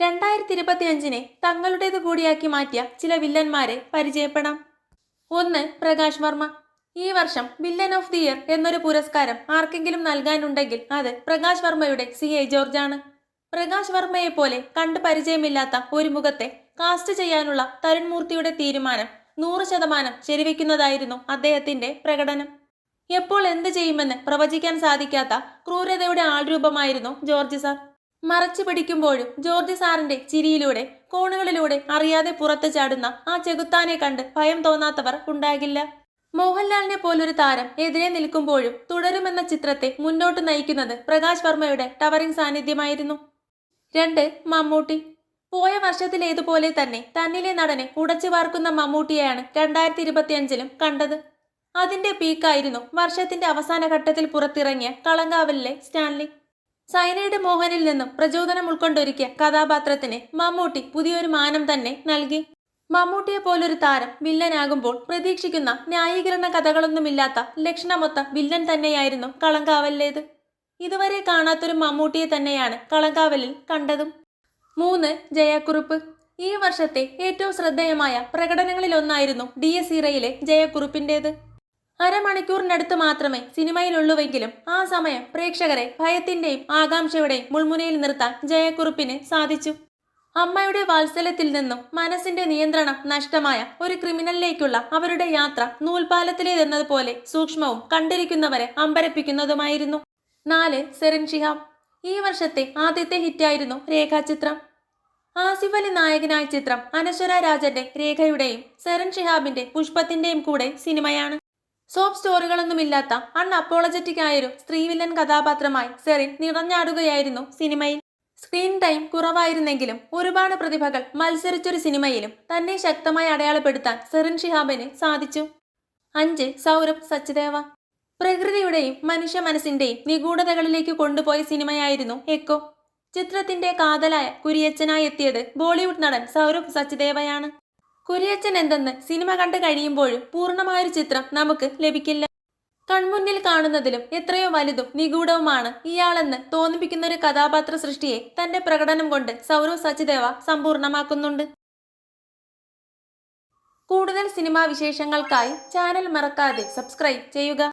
രണ്ടായിരത്തി ഇരുപത്തിയഞ്ചിനെ തങ്ങളുടേത് കൂടിയാക്കി മാറ്റിയ ചില വില്ലന്മാരെ പരിചയപ്പെടാം. ഒന്ന് പ്രകാശ് വർമ്മ. ഈ വർഷം വില്ലൻ ഓഫ് ദി ഇയർ എന്നൊരു പുരസ്കാരം ആർക്കെങ്കിലും നൽകാനുണ്ടെങ്കിൽ അത് പ്രകാശ് വർമ്മയുടെ സി എ ജോർജാണ്. പ്രകാശ് വർമ്മയെ പോലെ കണ്ടു പരിചയമില്ലാത്ത ഒരു മുഖത്തെ കാസ്റ്റ് ചെയ്യാനുള്ള തരുൺ മൂർത്തിയുടെ തീരുമാനം നൂറ് ശതമാനം ശരിവെക്കുന്നതായിരുന്നു അദ്ദേഹത്തിന്റെ പ്രകടനം. എപ്പോൾ എന്ത് ചെയ്യുമെന്ന് പ്രവചിക്കാൻ സാധിക്കാത്ത ക്രൂരതയുടെ ആൾരൂപമായിരുന്നു ജോർജ് സാർ. മറച്ചു പിടിക്കുമ്പോഴും ജോർജ് സാറിന്റെ ചിരിയിലൂടെ കോണുകളിലൂടെ അറിയാതെ പുറത്തു ചാടുന്ന ആ ചെകുത്താനെ കണ്ട് ഭയം തോന്നാത്തവർ ഉണ്ടാകില്ല. മോഹൻലാലിനെ പോലൊരു താരം എതിരെ നിൽക്കുമ്പോഴും തുടരുമെന്ന ചിത്രത്തെ മുന്നോട്ട് നയിക്കുന്നത് പ്രകാശ് വർമ്മയുടെ ടവറിംഗ് സാന്നിധ്യമായിരുന്നു. രണ്ട് മമ്മൂട്ടി. പോയ വർഷത്തിലേതുപോലെ തന്നെ തന്നിലെ നടനെ ഉടച്ചു വാർക്കുന്ന മമ്മൂട്ടിയെയാണ് രണ്ടായിരത്തി ഇരുപത്തിയഞ്ചിലും കണ്ടത്. അതിന്റെ പീക്കായിരുന്നു വർഷത്തിന്റെ അവസാന ഘട്ടത്തിൽ പുറത്തിറങ്ങിയ കളങ്കാവലിലെ സ്റ്റാൻലി. സൈനയുടെ മോഹനിൽ നിന്നും പ്രചോദനം ഉൾക്കൊണ്ടൊരുക്കിയ കഥാപാത്രത്തിന് മമ്മൂട്ടി പുതിയൊരു മാനം തന്നെ നൽകി. മമ്മൂട്ടിയെ പോലൊരു താരം വില്ലനാകുമ്പോൾ പ്രതീക്ഷിക്കുന്ന ന്യായീകരണ കഥകളൊന്നുമില്ലാത്ത ലക്ഷണമൊത്ത വില്ലൻ തന്നെയായിരുന്നു കളങ്കാവലിലേത്. ഇതുവരെ കാണാത്തൊരു മമ്മൂട്ടിയെ തന്നെയാണ് കളങ്കാവലിൽ കണ്ടതും. മൂന്ന് ജയക്കുറിപ്പ്. ഈ വർഷത്തെ ഏറ്റവും ശ്രദ്ധേയമായ പ്രകടനങ്ങളിലൊന്നായിരുന്നു ഡി എസ് ഇറയിലെ ജയക്കുറുപ്പിന്റേത്. അരമണിക്കൂറിനടുത്ത് മാത്രമേ സിനിമയിലുള്ളൂവെങ്കിലും ആ സമയം പ്രേക്ഷകരെ ഭയത്തിന്റെയും ആകാംക്ഷയുടെയും മുൾമുനയിൽ നിർത്താൻ ജയക്കുറുപ്പിന് സാധിച്ചു. അമ്മയുടെ വാത്സല്യത്തിൽ നിന്നും മനസ്സിന്റെ നിയന്ത്രണം നഷ്ടമായ ഒരു ക്രിമിനലിലേക്കുള്ള അവരുടെ യാത്ര നൂൽപാലത്തിലേതെന്നതുപോലെ സൂക്ഷ്മവും കണ്ടിരിക്കുന്നവരെ അമ്പരപ്പിക്കുന്നതുമായിരുന്നു. നാല് സെറിൻ ഷിഹാബ്. ഈ വർഷത്തെ ആദ്യത്തെ ഹിറ്റായിരുന്നു രേഖാചിത്രം. ആസിഫ് അലി നായകനായ ചിത്രം അനശ്വര രാജന്റെ രേഖയുടെയും സെറിൻ ഷിഹാബിന്റെ പുഷ്പത്തിന്റെയും കൂടെ സിനിമയാണ്. സോപ്പ് സ്റ്റോറികളൊന്നുമില്ലാത്ത അൺഅപ്പോളജറ്റിക് ആയൊരു സ്ത്രീവില്ലൻ കഥാപാത്രമായി സെറിൻ നിറഞ്ഞാടുകയായിരുന്നു സിനിമയിൽ. സ്ക്രീൻ ടൈം കുറവായിരുന്നെങ്കിലും ഒരുപാട് പ്രതിഭകൾ മത്സരിച്ചൊരു സിനിമയിലും തന്നെ ശക്തമായി അടയാളപ്പെടുത്താൻ സെറിൻ ഷിഹാബിന് സാധിച്ചു. അഞ്ച് സൗരഭ് സച്ചിദേവ. പ്രകൃതിയുടെയും മനുഷ്യ മനസ്സിന്റെയും നിഗൂഢതകളിലേക്ക് കൊണ്ടുപോയ സിനിമയായിരുന്നു എക്കോ. ചിത്രത്തിന്റെ കാതലായ കുരിയച്ചനായി എത്തിയത് ബോളിവുഡ് നടൻ സൗരഭ് സച്ദേവയാണ് കുരിയച്ചൻ എന്തെന്ന് സിനിമ കണ്ടു കഴിയുമ്പോഴും പൂർണമായൊരു ചിത്രം നമുക്ക് ലഭിക്കില്ല. കൺമുന്നിൽ കാണുന്നതിലും എത്രയോ വലുതും നിഗൂഢവുമാണ് ഇയാളെന്ന് തോന്നിപ്പിക്കുന്ന ഒരു കഥാപാത്ര സൃഷ്ടിയെ തന്റെ പ്രകടനം കൊണ്ട് സൗരവ് സച്ചിദേവ സമ്പൂർണമാക്കുന്നുണ്ട് കൂടുതൽ സിനിമാ വിശേഷങ്ങൾക്കായി ചാനൽ മറക്കാതെ സബ്സ്ക്രൈബ് ചെയ്യുക.